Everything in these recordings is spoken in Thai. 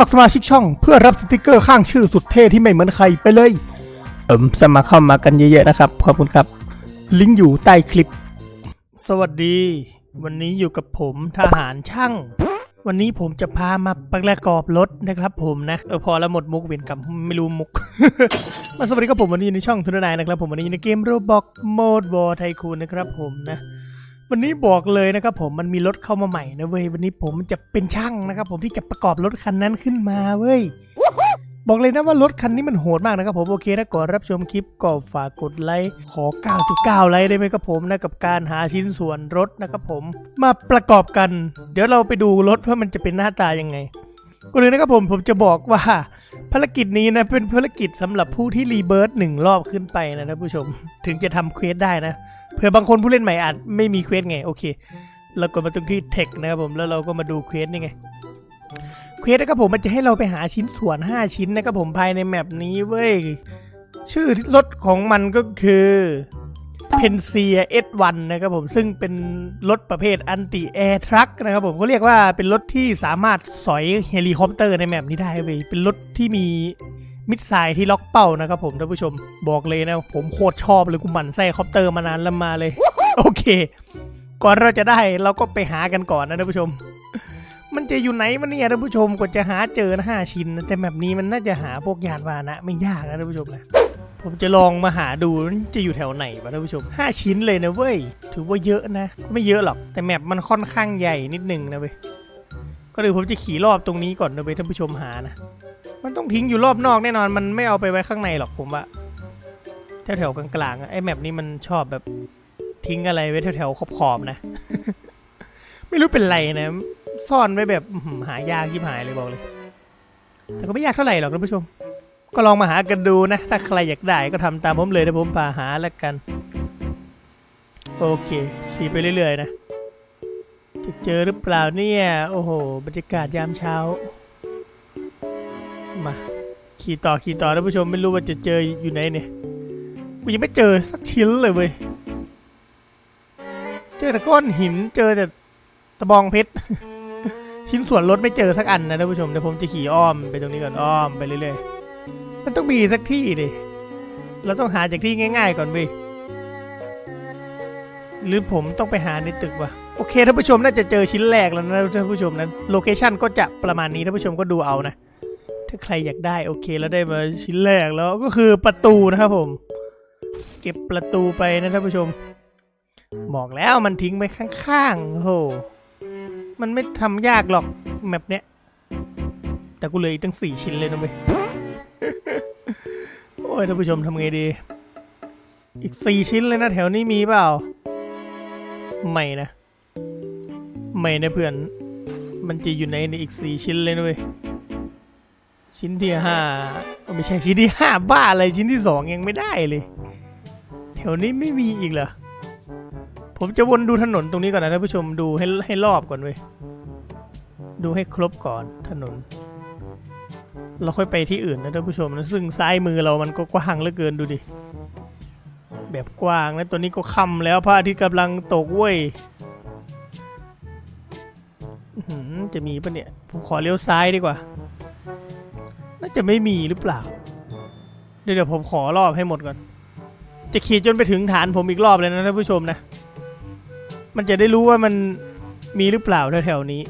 มัครสมาชิกช่องเพื่อรับสติกเกอร์ข้างชื่อสุดเท่ที่ไม่เหมือนใครไปเลย เอิมสมัครเข้ามากันเยอะๆนะครับ ขอบคุณครับ ลิงก์อยู่ใต้คลิป สวัสดี วันนี้อยู่กับผมทหารช่าง วันนี้ผมจะพามาประกอบรถนะครับผมนะเออพอแล้วหมดมุกเวียนกรรมไม่รู้มุก มาสวัสดีครับผมวันนี้อยู่ในช่องทุนนายนะครับผมวันนี้อยู่ในเกมโรบอกโหมดวอร์ไทคูนนะครับผมนะ วันนี้บอกเลยนะครับผมมันมีรถเข้ามาใหม่นะเว้ยวันนี้ผมจะเป็นช่างนะครับผมที่จะประกอบรถคันนั้นขึ้นมาเว้ยบอกเลยนะว่ารถคันนี้มันโหดมากนะครับผมโอเคถ้าก่อนรับชมคลิปก็ฝากกดไลค์ขอ 99 ไลค์ได้ไหมครับผมนะกับการหาชิ้นส่วนรถนะครับผม มาประกอบกัน เดี๋ยวเราไปดูรถว่ามันจะเป็นหน้าตายังไง ก็เลยนะครับผมผมจะบอกว่าภารกิจนี้นะเป็นภารกิจสำหรับผู้ที่รีเบิร์ตหนึ่งรอบขึ้นไปนะท่านผู้ชม ถึงจะทำเควสได้นะเผื่อบางคนผู้เล่นใหม่อาจไม่มีเควสไงโอเคเรากดมาตรงที่เทคนะครับผมแล้วเราก็มาดูเควสนี่ไงเควสนะครับผมมันจะให้เราไปหาชิ้นส่วน 5 ชิ้นนะครับผมภายในแมปนี้เว้ยชื่อรถของมันก็คือ เพนเซีย S1 นนะครับผมซึ่งเป็นรถประเภทอันติแอร์ทรัคนะครับผมเขาเรียกว่าเป็นรถที่สามารถสอยเฮลิคอปเตอร์ในแมปนี้ได้เว้ยเป็นรถที่มีมิดไซที่ล็อกเป้านะครับผมท่านผู้ชมบอกเลยนะผมโคตรชอบเลยกูหมั่นไส้คอปเตอร์มานานแล้วมาเลย โอเค ก่อนเราจะได้เราก็ไปหากันก่อนนะท่านผู้ชม มันจะอยู่ไหนมันเนี่ยท่านผู้ชมกว่าจะหาเจอนะห้าชิ้นนะแต่แบบนี้มันน่าจะหาพวกยานพานะไม่ยากนะท่านผู้ชมนะ ผมจะลองมาหาดูจะอยู่แถวไหนวะท่านผู้ชมห้าชิ้นเลยนะเว้ย ถือว่าเยอะนะ ไม่เยอะหรอก แต่แมปมันค่อนข้างใหญ่นิดนึงนะเว้ย ก็เดี๋ยวผมจะขี่รอบตรงนี้ก่อนนะเว้ยท่านผู้ชมหานะ มันต้องทิ้งอยู่รอบนอกแน่นอน มันไม่เอาไปไว้ข้างในหรอกผมว่าแถวๆกลางๆไอ้แมปนี้มันชอบแบบทิ้งอะไรไว้แถวๆขอบๆนะ ไม่รู้เป็นไรนะ ซ่อนไว้แบบหือหายากยิบหายเลยบอกเลย แต่ก็ไม่ยากเท่าไหร่หรอกท่านผู้ชม ก็ลองมาหากันดูนะ ถ้าใครอยากได้ก็ทำตามผมเลยเดี๋ยวผมพาหาแล้วกัน โอเคขี่ไปเรื่อยๆนะ จะเจอหรือเปล่าเนี่ย โอ้โห บรรยากาศยามเช้า มา ขี่ต่อขี่ต่อท่านผู้ชมไม่รู้ว่าจะเจออยู่ไหนเนี่ยกูยังไม่เจอสักชิ้นเลยเว้ย เจอแต่ก้อนหินเจอแต่ตะบองเพชรชิ้นส่วนรถไม่เจอสักอันนะท่านผู้ชมเดี๋ยวผมจะขี่อ้อมไปตรงนี้ก่อนอ้อมไปเรื่อยๆ มันต้องมีสักที่ดิ เราต้องหาจากที่ง่าย ๆ ก่อนเว้ยหรือผมต้องไปหาในตึกวะโอเคท่านผู้ชมน่าจะเจอชิ้นแรกแล้วนะท่านผู้ชมนั้นโลเคชันก็จะประมาณนี้ท่านผู้ชมก็ดูเอานะ ถ้าใครอยากได้โอเคแล้วได้มาชิ้นแรกแล้วก็คือประตูนะครับผม เก็บประตูไปนะท่านผู้ชมบอกแล้วมันทิ้งไปข้างๆโอ้โหมันไม่ทำยากหรอกแมปเนี้ยแต่กูเลยอีกตั้งสี่ชิ้นเลยนะเว้ย โอ้ยท่านผู้ชมทำไงดี อีกสี่ชิ้นเลยนะแถวนี้มีเปล่า ไม่นะ ไม่นะเพื่อน มันจะอยู่ในอีกสี่ชิ้นเลยนะเว้ย ชิ้นที่ห้าเอ้าไม่ใช่ชิ้นที่ห้าบ้าอะไรชิ้นที่สองยังไม่ได้เลย แถวนี้ไม่มีอีกเหรอ ผมจะวนดูถนนตรงนี้ก่อนนะท่านผู้ชมดูให้ให้รอบก่อนเว้ย ดูให้ครบก่อนถนน เราค่อยไปที่อื่นนะท่านผู้ชมนะซึ่งซ้ายมือเรามันก็กว้างเหลือเกินดูดิ แบบกว้างนะตัวนี้ก็ค่ำแล้วพระอาทิตย์กำลังตกเว้ยจะมีปะเนี่ย ผมขอเลี้ยวซ้ายดีกว่า น่าจะไม่มีหรือเปล่า เดี๋ยวเดี๋ยวผมขอรอบให้หมดก่อน จะขี่จนไปถึงฐานผมอีกรอบเลยนะท่านผู้ชมนะ มันจะได้รู้ว่ามันมีหรือเปล่าแถวๆนี้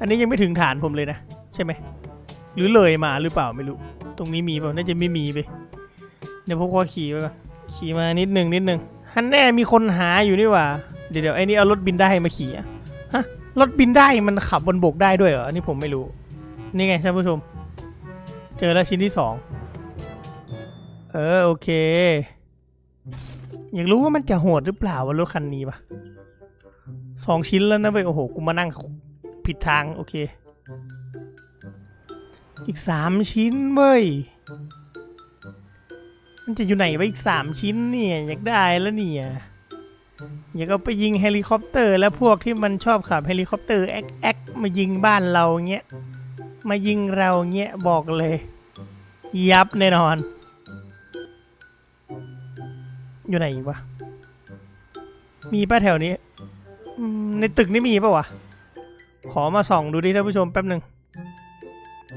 อันนี้ยังไม่ถึงฐานผมเลยนะ ใช่ไหม หรือเลยมาหรือเปล่าไม่รู้ ตรงนี้มีเปล่าน่าจะไม่มีไปเดี๋ยวผมขอขี่ไปก่อนขี่มานิดหนึ่งนิดหนึ่งฮันแน่มีคนหาอยู่นี่ว่าเดี๋ยวเดี๋ยวไอ้นี่เอารถบินได้มาขี่อะฮะรถบินได้มันขับบนบกได้ด้วยเหรออันนี้ผมไม่รู้ นี่ไงท่านผู้ชม เจอแล้วชิ้นที่สองเออโอเค อยากรู้ว่ามันจะโหดหรือเปล่าว่ารถคันนี้ปะสองชิ้นแล้วนะเว้ยโอ้โหกูมานั่งผิดทางโอเค อีกสามชิ้นเว้ย มันจะอยู่ไหนวะอีกสามชิ้นเนี่ย อยากได้แล้วเนี่ยอยากเอาไปยิงเฮลิคอปเตอร์ แล้วพวกที่มันชอบขับเฮลิคอปเตอร์แอ๊กแอ๊กมายิงบ้านเราเงี้ย มายิงเราเงี้ยบอกเลย ยับแน่นอน อยู่ไหนวะ มีป้าแถวนี้ ในตึกนี่มีปะวะ ขอมาส่องดูดิท่านผู้ชมแป๊บหนึ่ง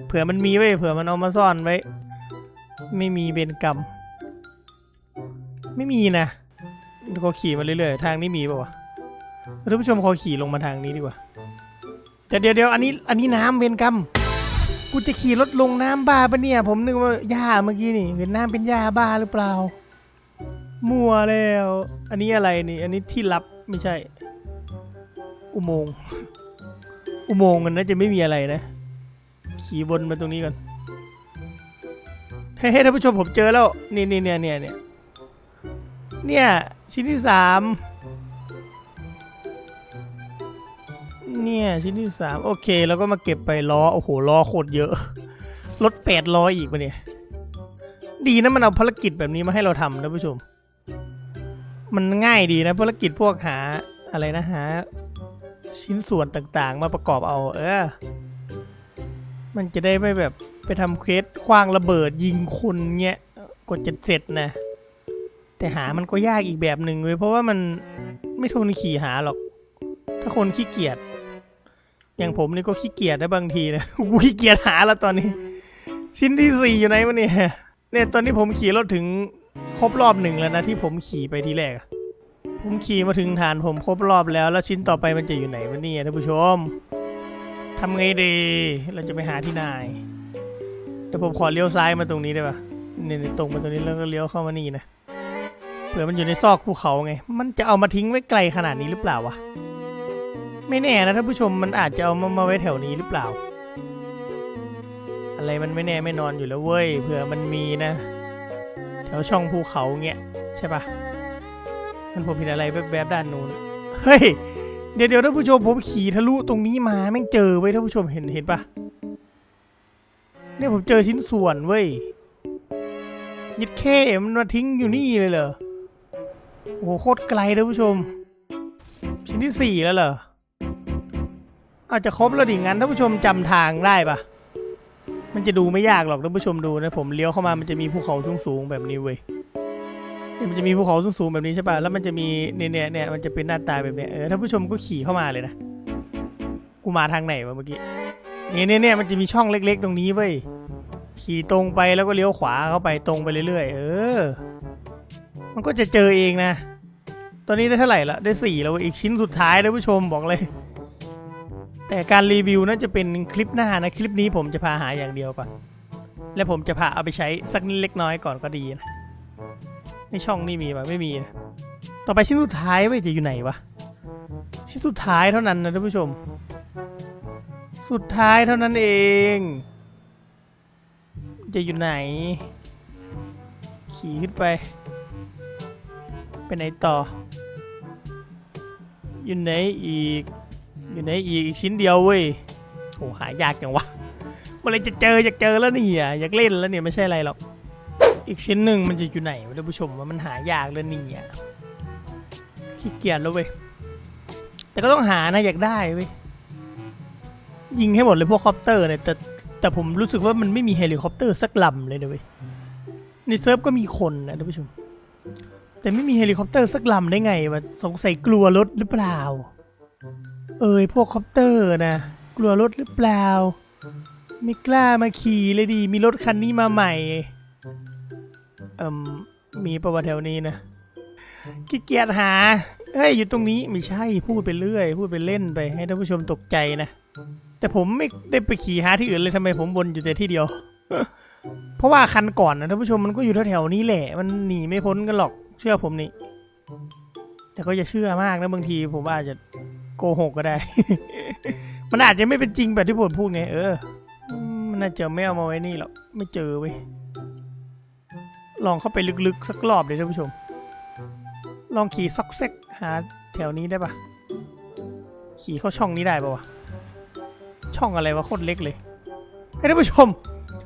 เผื่อมันมีไว้เผื่อมันเอามาซ่อนไว้ ไม่มีเบนกรรม ไม่มีนะเขาขี่มาเรื่อยๆ ทางนี้มีป่าวะท่านผู้ชมเขอขี่ลงมาทางนี้ดีกว่า แต่เดี๋ยวเดี๋ยวอันนี้อันนี้น้ำเบนกรรม กูจะขี่รถลงน้ำบ้าปะเนี่ย ผมนึกว่าหญ้าเมื่อกี้นี่เห็นน้ำเป็นหญ้าบ้าหรือเปล่า มั่วแล้ว อันนี้อะไรนี่ อันนี้ที่ลับไม่ใช่ อุโมงค์ อุโมงค์มันน่าจะไม่มีอะไรนะ ขี่วนมาตรงนี้ก่อนเฮ้ยท่านผู้ชมผมเจอแล้ว นี่นี่เนี่ยเนี่ยเนี่ยเนี่ยชิ้นที่สามเนี่ยชิ้นที่สามโอเค แล้วก็มาเก็บไปล้อ โอ้โหล้อโคตรเยอะ รถแปดล้ออีกปะเนี่ย ดีนะมันเอาภารกิจแบบนี้มาให้เราทำท่านผู้ชม มันง่ายดีนะภารกิจพวกหาอะไรนะหาชิ้นส่วนต่างๆ มาประกอบเอา เออ มันจะได้ไม่แบบไปทำเควสคว้างระเบิดยิงคนเงี้ยกดจะเสร็จนะ แต่หามันก็ยากอีกแบบหนึ่งเลยเพราะว่ามันไม่ทนขี่หาหรอก ถ้าคนขี้เกียจอย่างผมนี่ก็ขี้เกียจนะบางทีนะกูขี้เกียจหาแล้วตอนนี้ ชิ้นที่สี่อยู่ไหนวะเนี่ยเนี่ยตอนนี้ผมขี่รถถึงครบรอบหนึ่งแล้วนะที่ผมขี่ไปทีแรกผมขี่มาถึงฐานผมครบรอบแล้ว แล้วชิ้นต่อไปมันจะอยู่ไหนวะเนี่ยท่านผู้ชม ทำไงดี เราจะไปหาที่นายเดี๋ยวผมขอเลี้ยวซ้ายมาตรงนี้ได้ปะเนี่ยเนี่ยตรงมาตรงนี้แล้วก็เลี้ยวเข้ามานี่นะ เผื่อมันอยู่ในซอกภูเขาไง มันจะเอามาทิ้งไว้ไกลขนาดนี้หรือเปล่าวะ ไม่แน่นะท่านผู้ชม มันอาจจะเอามามาไว้แถวนี้หรือเปล่า อะไรมันไม่แน่ไม่นอนอยู่แล้วเว้ย เผื่อมันมีนะ แถวช่องภูเขาเงี้ยใช่ปะมันผมเห็นอะไรแวบๆด้านนู้น เฮ้ย เดี๋ยวเดี๋ยวท่านผู้ชมผมขี่ทะลุตรงนี้มาแม่งเจอไว้ยท่านผู้ชมเห็นเห็นปะเนี่ยผมเจอชิ้นส่วนเว้ยยิดแค่มันมาทิ้งอยู่นี่เลยเหรอโอ้โหโคตรไกลท่านผู้ชม ชิ้นที่สี่แล้วเหรออาจจะครบแล้วดิงั้นท่านผู้ชมจำทางได้ปะมันจะดูไม่ยากหรอกท่านผู้ชมดูนะผมเลี้ยวเข้ามามันจะมีภูเขาสูงๆแบบนี้เว้ย นี่มันจะมีภูเขาสูงๆแบบนี้ใช่ป่ะ แล้วมันจะมีเนี่ยเนี่ยเนี่ยมันจะเป็นหน้าตาแบบเนี้ย เออท่านผู้ชมก็ขี่เข้ามาเลยนะ กูมาทางไหนวะเมื่อกี้ เนี่ยเนี่ยเนี่ยมันจะมีช่องเล็ก ๆ ตรงนี้เว้ย ขี่ตรงไปแล้วก็เลี้ยวขวาเข้าไปตรงไปเรื่อยๆ เออ มันก็จะเจอเองนะ ตอนนี้ได้เท่าไหร่ละได้สี่แล้วอีกชิ้นสุดท้ายนะผู้ชมบอกเลย แต่การรีวิวน่าจะเป็นคลิปหน้านะ คลิปนี้ผมจะพาหาอย่างเดียวก่อน และผมจะพาเอาไปใช้สักนิดเล็กน้อยก่อนก็ดีนะ ในช่องนี่มีปะไม่มีนะต่อไปชิ้นสุดท้ายเว้ยจะอยู่ไหนวะชิ้นสุดท้ายเท่านั้นนะท่านผู้ชม สุดท้ายเท่านั้นเอง จะอยู่ไหน ขี่ขึ้นไปไปไหนต่อ อยู่ไหนอีก อยู่ไหนอีกอีกชิ้นเดียวเว้ยโอ้หายากจังวะเมื่อไรจะเจออยากเจอแล้วนี่อะอยากเล่นแล้วเนี่ยไม่ใช่อะไรหรอก อีกชิ้นหนึ่งมันจะอยู่ไหนวะท่านผู้ชมว่ามันหายากแล้วนี่อะขี้เกียจแล้วเว้ยแต่ก็ต้องหานะอยากได้เว้ยยิงให้หมดเลยพวกคอปเตอร์เนี่ยแต่แต่ผมรู้สึกว่ามันไม่มีเฮลิคอปเตอร์สักลำเลยนะเว้ยในเซิร์ฟก็มีคนนะท่านผู้ชม แต่ไม่มีเฮลิคอปเตอร์สักลำได้ไงวะสงสัยกลัวรถหรือเปล่า เอ้ยพวกคอปเตอร์นะกลัวรถหรือเปล่า ไม่กล้ามาขี่เลยดีมีรถคันนี้มาใหม่ เอ่มมีประวัติแถวนี้นะขี้เกียจหา เฮ้ย อยู่ตรงนี้ไม่ใช่พูดไปเรื่อย พูดไปเล่นไปให้ท่านผู้ชมตกใจนะ แต่ผมไม่ได้ไปขี่หาที่อื่นเลยทำไมผมวนอยู่แต่ที่เดียว เพราะว่าคันก่อนนะท่านผู้ชมมันก็อยู่แถวๆนี้แหละ มันหนีไม่พ้นกันหรอก เชื่อผมนี่ แต่ก็อย่าเชื่อมากนะบางทีผมอาจจะโกหกก็ได้ มันอาจจะไม่เป็นจริงแบบที่ผมพูดไง เออ มันน่าจะไม่เอามาไว้นี่หรอก ไม่เจอเว้ย ลองเข้าไปลึกๆ สักรอบเลยท่านผู้ชม ลองขี่ซอกเซกหาแถวนี้ได้ปะขี่เข้าช่องนี้ได้ปะวะ ช่องอะไรวะโคตรเล็กเลยให้ท่านผู้ชม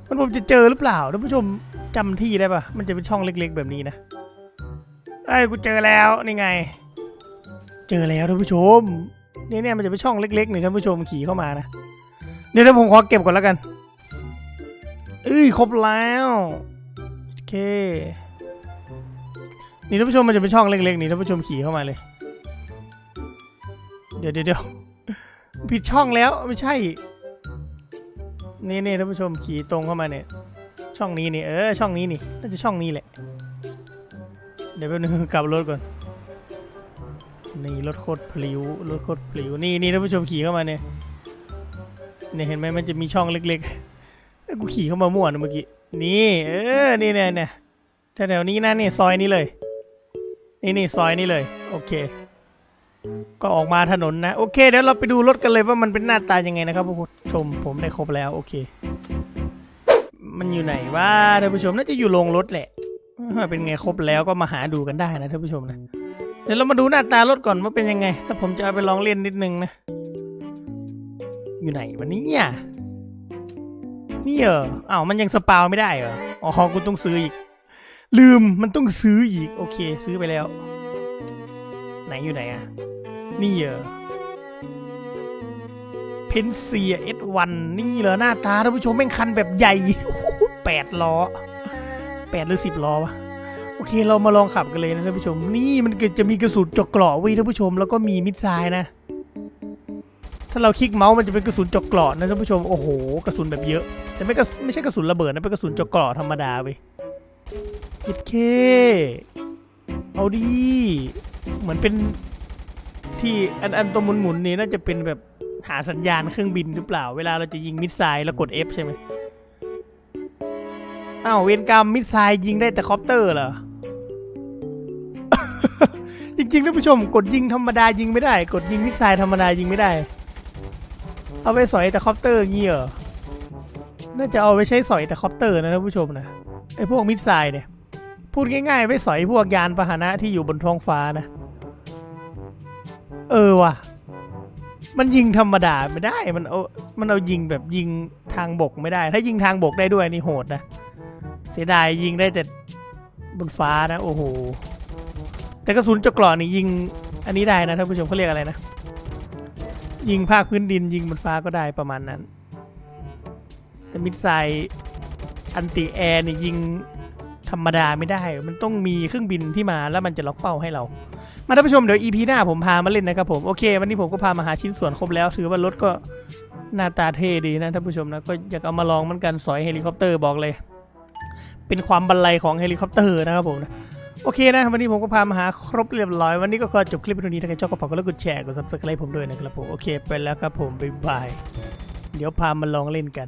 มันผมจะเจอหรือเปล่าท่านผู้ชมจำที่ได้ปะมันจะเป็นช่องเล็ก ๆ แบบนี้นะไอ้กูเจอแล้วนี่ไง เจอแล้วท่านผู้ชมเนี่ยเนี่ยมันจะเป็นช่องเล็กๆหนี่ท่านผู้ชมขี่เข้ามานะเดี๋ยวถ้าผมขอเก็บก่อนแล้วกันเอ้ยครบแล้ว เค นี่ท่านผู้ชมมันจะเป็นช่องเล็กๆนี่ท่านผู้ชมขี่เข้ามาเลยเดี๋ยวเดี๋ยวเดี๋ยวผิดช่องแล้วไม่ใช่ นี่นี่ท่านผู้ชมขี่ตรงเข้ามาเนี่ย ช่องนี้นี่เออช่องนี้นี่น่าจะช่องนี้แหละ เดี๋ยวแป๊บนึงกลับรถก่อน นี่รถโคตรพลิ้วรถโคตรพลิ้วนี่นี่ท่านผู้ชมขี่เข้ามาเนี่ยเนี่ยเห็นไหมมันจะมีช่องเล็ก ๆ กูขี่เข้ามามั่วนะเมื่อกี้ นี่ เออ นี่เนี่ยเนี่ยแถวๆนี้นะนี่ซอยนี้เลย นี่นี่ซอยนี้เลย โอเค ก็ออกมาถนนนะ โอเค เดี๋ยวเราไปดูรถกันเลยว่ามันเป็นหน้าตายังไงนะครับผู้ชม ผมได้ครบแล้ว โอเค มันอยู่ไหนวะท่านผู้ชมน่าจะอยู่โรงรถแหละเออเป็นไงครบแล้วก็มาหาดูกันได้นะท่านผู้ชมนะ เดี๋ยวเรามาดูหน้าตารถก่อนว่าเป็นยังไง แล้วผมจะเอาไปลองเล่นนิดนึงนะ อยู่ไหนวันนี้อะ นี่เหรออ้าวมันยังสปาวไม่ได้เหรอ อ๋อกูต้องซื้ออีก ลืมมันต้องซื้ออีก โอเค ซื้อไปแล้ว ไหนอยู่ไหนอะ นี่เหรอเพนเซียเอสวันนี่เหรอหน้าตาท่านผู้ชมแม่งคันแบบใหญ่แปดล้อแปดหรือสิบล้อวะโอเคเรามาลองขับกันเลยนะท่านผู้ชม นี่มันก็จะมีกระสุนจาะเกราะไว้ท่านผู้ชม แล้วก็มีมิดไซล์นะ ถ้าเราคลิกเมาส์มันจะเป็นกระสุนเจาะกราะนะท่านผู้ชม โอ้โห กระสุนแบบเยอะ แต่ไม่กระไม่ใช่กระสุนระเบิดนะ เป็นกระสุนเจาะกราะธรรมดาเว้ยคิดเค เอาดี เหมือนเป็นที่อันอันตัวหมุนหมุนนี่น่าจะเป็นแบบหาสัญญาณเครื่องบินหรือเปล่า เวลาเราจะยิงมิสไซล์แล้วกด F ใช่ไหมอ้าวเวรกรรมมิสไซล์ยิงได้แต่คอปเตอร์เหรอ จริงๆท่านผู้ชม กดยิงธรรมดายิงไม่ได้ กดยิงมิสไซล์ธรรมดายิงไม่ได้ เอาไปสอยแต่คอปเตอร์งี้เหรอ น่าจะเอาไปใช้สอยแต่คอปเตอร์นะท่านผู้ชมนะ ไอพวกมิสไซล์เนี่ย พูดง่ายๆไว้สอยพวกยานพาหนะที่อยู่บนท้องฟ้านะ เออว่ะ มันยิงธรรมดาไม่ได้ มันเอา มันเอายิงแบบยิงทางบกไม่ได้ ถ้ายิงทางบกได้ด้วยนี่โหดนะ เสียดายยิงได้แต่บนฟ้านะ โอ้โห แต่กระสุนเจาะกราะนี่ยิงอันนี้ได้นะท่านผู้ชมเขาเรียกอะไรนะ ยิงภาคพื้นดินยิงบนฟ้าก็ได้ประมาณนั้น แต่มิดไซล์อันติแอร์นี่ยิงธรรมดาไม่ได้ มันต้องมีเครื่องบินที่มาแล้วมันจะล็อกเป้าให้เรา มาท่านผู้ชมเดี๋ยว EP หน้าผมพามาเล่นนะครับผม โอเค วันนี้ผมก็พามาหาชิ้นส่วนครบแล้ว ถือว่ารถก็หน้าตาเท่ดีนะท่านผู้ชมนะ ก็อยากเอามาลองเหมือนกันสอยเฮลิคอปเตอร์บอกเลย เป็นความบันไลของเฮลิคอปเตอร์นะครับผมนะ โอเคนะ วันนี้ผมก็พามาหาครบเรียบร้อย วันนี้ก็ขอจบคลิปเพียงเท่านี้ถ้าใครชอบก็ฝากกดไลค์กดแชร์กดซับสไครต์ผมด้วยนะครับผม โอเค ไปแล้วครับผม บ๊ายบาย เดี๋ยวพามาลองเล่นกัน